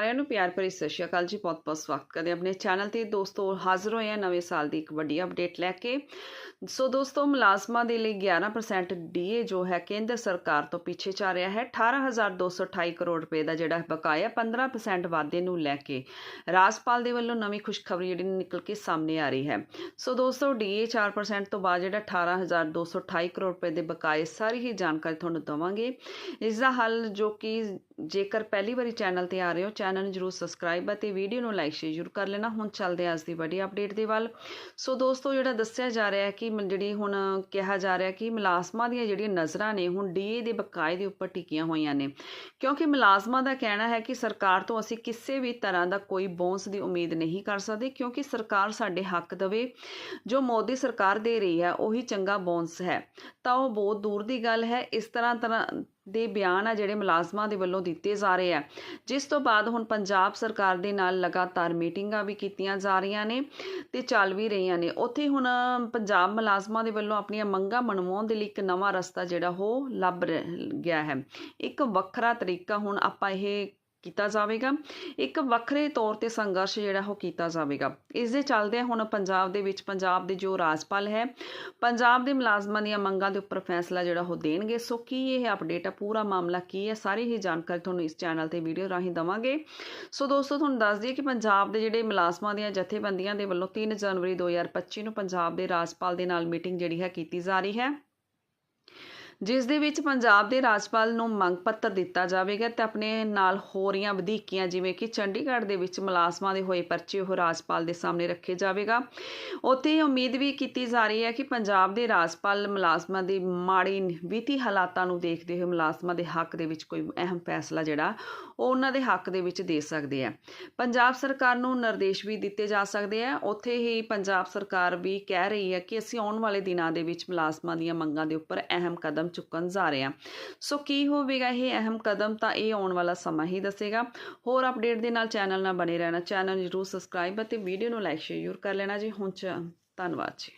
ਸਾਰਿਆਂ ਨੂੰ ਪਿਆਰ ਭਰੀ ਸਤਿ ਸ਼੍ਰੀ ਅਕਾਲ ਜੀ, ਬਹੁਤ ਬਹੁਤ ਸਵਾਗਤ ਕਰਦੇ ਹਾਂ ਆਪਣੇ ਚੈਨਲ ਤੇ। ਦੋਸਤੋ, ਹਾਜ਼ਰ ਹੋਏ ਹਾਂ ਨਵੇਂ ਸਾਲ ਦੀ ਇੱਕ ਵੱਡੀ ਅਪਡੇਟ ਲੈ ਕੇ। ਸੋ ਦੋਸਤੋ, ਮੁਲਾਜ਼ਮਾਂ ਦੇ ਲਈ 11% ਡੀਏ ਜੋ ਹੈ ਕੇਂਦਰ ਸਰਕਾਰ ਤੋਂ ਪਿੱਛੇ ਚੱਲ ਰਿਹਾ ਹੈ। 18228 ਕਰੋੜ ਰੁਪਏ ਦਾ ਜਿਹੜਾ ਬਕਾਇਆ 15% ਵਾਧੇ ਨੂੰ ਲੈ ਕੇ ਰਾਜਪਾਲ ਦੇ ਵੱਲੋਂ ਨਵੀਂ ਖੁਸ਼ਖਬਰੀ ਜਿਹੜੀ ਨਿਕਲ ਕੇ ਸਾਹਮਣੇ ਆ ਰਹੀ ਹੈ। ਸੋ ਦੋਸਤੋ ਡੀਏ 4% ਤੋਂ ਬਾਅਦ ਜਿਹੜਾ 18228 ਕਰੋੜ ਰੁਪਏ ਦੇ ਬਕਾਏ ਸਾਰੀ ਹੀ ਜਾਣਕਾਰੀ ਤੁਹਾਨੂੰ ਦਵਾਂਗੇ। ਇਸ ਦਾ ਹੱਲ ਜੋ ਕਿ ਜੇਕਰ ਪਹਿਲੀ ਵਾਰੀ ਚੈਨਲ ਤੇ ਆ ਰਹੇ ਹੋ ਚੈਨਲ ਨੂੰ ਜਰੂਰ ਸਬਸਕ੍ਰਾਈਬ ਅਤੇ ਵੀਡੀਓ ਨੂੰ ਲਾਈਕ ਸ਼ੇਅਰ ਕਰ ਲੈਣਾ। ਹੁਣ ਚੱਲਦੇ ਹਾਂ ਅੱਜ ਦੀ ਵੱਡੀ ਅਪਡੇਟ ਦੇ ਵੱਲ। ਸੋ ਦੋਸਤੋ, ਜਿਹੜਾ ਦੱਸਿਆ ਜਾ ਰਿਹਾ ਹੈ ਕਿ ਜਿਹੜੀ ਹੁਣ ਕਿਹਾ ਜਾ ਰਿਹਾ ਕਿ ਮੁਲਾਜ਼ਮਾਂ ਦੀਆਂ ਜਿਹੜੀਆਂ ਨਜ਼ਰਾਂ ਨੇ, ਹੁਣ ਡੀਏ ਦੇ ਬਕਾਏ ਦੇ ਉੱਪਰ ਟਿਕੀਆਂ ਹੋਈਆਂ ਨੇ। ਕਿਉਂਕਿ ਮੁਲਾਜ਼ਮਾਂ ਦਾ ਕਹਿਣਾ ਹੈ ਕਿ ਸਰਕਾਰ ਤੋਂ ਅਸੀਂ ਕਿਸੇ ਵੀ ਤਰ੍ਹਾਂ ਦਾ ਕੋਈ ਬੋਨਸ ਦੀ ਉਮੀਦ ਨਹੀਂ ਕਰ ਸਕਦੇ, ਕਿਉਂਕਿ ਸਰਕਾਰ ਸਾਡੇ ਹੱਕ ਦੇਵੇ। ਜੋ ਮੋਦੀ ਸਰਕਾਰ ਦੇ ਰਹੀ ਹੈ, ਉਹੀ ਚੰਗਾ ਬੋਨਸ ਹੈ। ਤਾਂ ਉਹ ਬਹੁਤ ਦੂਰ ਦੀ ਗੱਲ ਹੈ। ਇਸ ਤਰ੍ਹਾਂ ਤਰ੍ਹਾਂ ਦੇ ਬਿਆਨ ਆ ਜਿਹੜੇ ਮੁਲਾਜ਼ਮਾਂ ਦੇ ਵੱਲੋਂ ਦਿੱਤੇ ਜਾ ਰਹੇ ਆ। ਜਿਸ ਤੋਂ ਬਾਅਦ ਹੁਣ ਪੰਜਾਬ ਸਰਕਾਰ ਦੇ ਨਾਲ ਲਗਾਤਾਰ ਮੀਟਿੰਗਾਂ ਵੀ ਕੀਤੀਆਂ ਜਾ ਰਹੀਆਂ ਨੇ ਤੇ ਚੱਲ ਵੀ ਰਹੀਆਂ ਨੇ। ਉੱਥੇ ਹੁਣ ਪੰਜਾਬ ਮੁਲਾਜ਼ਮਾਂ ਦੇ ਵੱਲੋਂ ਆਪਣੀਆਂ ਮੰਗਾਂ ਮਨਵਾਉਣ ਦੇ ਲਈ ਇੱਕ ਨਵਾਂ ਰਸਤਾ ਜਿਹੜਾ ਉਹ ਲੱਭ ਗਿਆ ਹੈ। ਇੱਕ ਵੱਖਰਾ ਤਰੀਕਾ ਹੁਣ ਆਪਾਂ ਇਹ ਕੀਤਾ ਜਾਵੇਗਾ। ਇੱਕ ਵੱਖਰੇ ਤੌਰ ਤੇ ਸੰਘਰਸ਼ ਜਿਹੜਾ ਉਹ ਕੀਤਾ ਜਾਵੇਗਾ। ਇਸ ਦੇ ਚੱਲਦੇ ਹੁਣ ਪੰਜਾਬ ਦੇ ਵਿੱਚ ਪੰਜਾਬ ਦੇ ਜੋ ਰਾਜਪਾਲ ਹੈ, ਪੰਜਾਬ ਦੇ ਮੁਲਾਜ਼ਮਾਂ ਦੀਆਂ ਮੰਗਾਂ ਦੇ ਉੱਪਰ ਫੈਸਲਾ ਜਿਹੜਾ ਉਹ ਦੇਣਗੇ। ਸੋ ਕੀ ਇਹ ਅਪਡੇਟ ਆ? ਪੂਰਾ ਮਾਮਲਾ ਕੀ ਹੈ? ਸਾਰੀ ਹੀ ਜਾਣਕਾਰੀ ਤੁਹਾਨੂੰ ਇਸ ਚੈਨਲ ਤੇ ਵੀਡੀਓ ਰਾਹੀਂ ਦਵਾਂਗੇ। ਸੋ ਦੋਸਤੋ, ਤੁਹਾਨੂੰ ਦੱਸ ਦਈਏ ਕਿ ਪੰਜਾਬ ਦੇ ਜਿਹੜੇ ਮੁਲਾਜ਼ਮਾਂ ਦੀਆਂ ਜਥੇਬੰਦੀਆਂ ਦੇ ਵੱਲੋਂ 3 ਜਨਵਰੀ 2025 ਨੂੰ ਪੰਜਾਬ ਦੇ ਰਾਜਪਾਲ ਦੇ ਨਾਲ ਮੀਟਿੰਗ ਜਿਹੜੀ ਹੈ ਕੀਤੀ ਜਾ ਰਹੀ ਹੈ। ਜਿਸ ਦੇ ਵਿੱਚ ਪੰਜਾਬ ਦੇ ਰਾਜਪਾਲ ਨੂੰ ਮੰਗ ਪੱਤਰ ਦਿੱਤਾ ਜਾਵੇਗਾ ਤੇ ਆਪਣੇ ਨਾਲ ਹੋ ਰਹੀਆਂ ਵਧੀਕੀਆਂ, ਜਿਵੇਂ ਕਿ ਚੰਡੀਗੜ੍ਹ ਦੇ ਵਿੱਚ ਮੁਲਾਜ਼ਮਾਂ ਦੇ ਹੋਏ ਪਰਚੇ ਉਹ ਰਾਜਪਾਲ ਦੇ ਸਾਹਮਣੇ ਰੱਖੇ ਜਾਵੇਗਾ। ਉੱਥੇ ਇਹ ਉਮੀਦ ਵੀ ਕੀਤੀ ਜਾ ਰਹੀ ਹੈ ਕਿ ਪੰਜਾਬ ਦੇ ਰਾਜਪਾਲ ਮੁਲਾਜ਼ਮਾਂ ਦੀ ਮਾੜੀ ਵਿੱਤੀ ਹਾਲਾਤਾਂ ਨੂੰ ਦੇਖਦੇ ਹੋਏ ਮੁਲਾਜ਼ਮਾਂ ਦੇ ਹੱਕ ਦੇ ਵਿੱਚ ਕੋਈ ਅਹਿਮ ਫੈਸਲਾ ਜਿਹੜਾ, ਉਹ ਉਹਨਾਂ ਦੇ ਹੱਕ ਦੇ ਵਿੱਚ ਦੇ ਸਕਦੇ ਆ। ਪੰਜਾਬ ਸਰਕਾਰ ਨੂੰ ਨਿਰਦੇਸ਼ ਵੀ ਦਿੱਤੇ ਜਾ ਸਕਦੇ ਆ। ਉੱਥੇ ਹੀ ਪੰਜਾਬ ਸਰਕਾਰ ਵੀ ਕਹਿ ਰਹੀ ਹੈ ਕਿ ਅਸੀਂ ਆਉਣ ਵਾਲੇ ਦਿਨਾਂ ਦੇ ਵਿੱਚ ਮੁਲਾਜ਼ਮਾਂ ਦੀਆਂ ਮੰਗਾਂ ਦੇ ਉੱਪਰ ਅਹਿਮ ਕਦਮ ਚੁੱਕਣ ਜਾ ਰਹੇ। ਹਾਂ ਸੋ ਕੀ ਹੋਵੇਗਾ ਇਹ ਅਹਿਮ ਕਦਮ ਤਾਂ ਇਹ ਆਉਣ ਵਾਲਾ ਸਮਾਂ ਹੀ ਦੱਸੇਗਾ। ਹੋਰ ਅਪਡੇਟ ਦੇ ਨਾਲ ਚੈਨਲ ਨਾਲ ਬਣੇ ਰਹਿਣਾ, ਚੈਨਲ ਜਰੂਰ ਸਬਸਕ੍ਰਾਈਬ ਅਤੇ ਵੀਡੀਓ ਨੂੰ ਲਾਈਕ ਸ਼ੇਅਰ ਜ਼ਰੂਰ ਕਰ ਲੈਣਾ ਜੀ। ਹੁਣ ਚ ਧੰਨਵਾਦ ਜੀ।